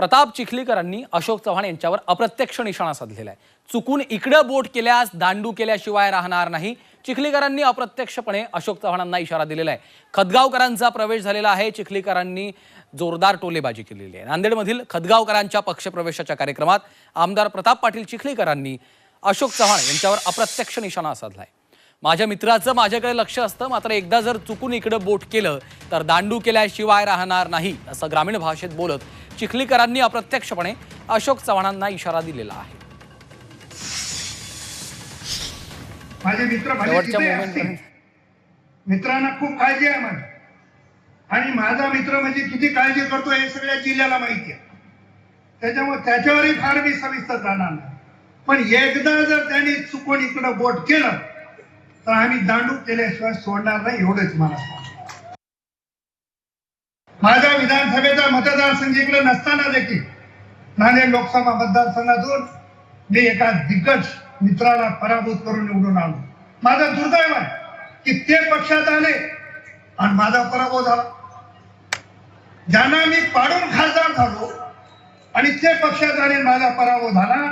प्रताप चिखलीकरांनी अशोक चव्हाण यांच्यावर अप्रत्यक्ष निशाणा साधलेला आहे. चुकून इकडं बोट केल्यास दांडू केल्याशिवाय राहणार नाही. चिखलीकरांनी अप्रत्यक्षपणे अशोक चव्हाणांना इशारा दिलेला आहे. खदगावकरांचा प्रवेश झालेला आहे. चिखलीकरांनी जोरदार टोलेबाजी केलेली आहे. नांदेडमधील खदगावकरांच्या पक्षप्रवेशाच्या कार्यक्रमात आमदार प्रताप पाटील चिखलीकरांनी अशोक चव्हाण यांच्यावर अप्रत्यक्ष निशाणा साधला आहे. माझ्या मित्राचं माझ्याकडे लक्ष असतं मात्र एकदा जर चुकून इकडं बोट केलं तर दांडू केल्याशिवाय राहणार नाही असं ग्रामीण भाषेत बोलत चिखलीकरांनी अप्रत्यक्षपणे अशोक चव्हाणांना इशारा दिलेला आहे. मित्रांना खूप काळजी आहे माझी आणि माझा मित्र म्हणजे किती काळजी करतो हे सगळ्या जिल्ह्याला माहिती आहे. त्याच्यामुळे त्याच्यावरही फार मी सविस्तर जाणार नाही. पण एकदा जर त्यांनी चुकून इकडं बोट केलं तर आम्ही दांडू केल्याशिवाय सोडणार नाही एवढंच मला माझ्या विधानसभेचा मतदारसंघ इकडे नसताना देखील नांदेड लोकसभा मतदारसंघातून मी एका दिग्गज मित्राला पराभूत करून निवडून आलो. माझं दुर्दैव आहे की ते पक्षात आले आणि माझा पराभव झाला. ज्यांना मी पाडून खासदार झालो आणि ते पक्षात आले माझा पराभव झाला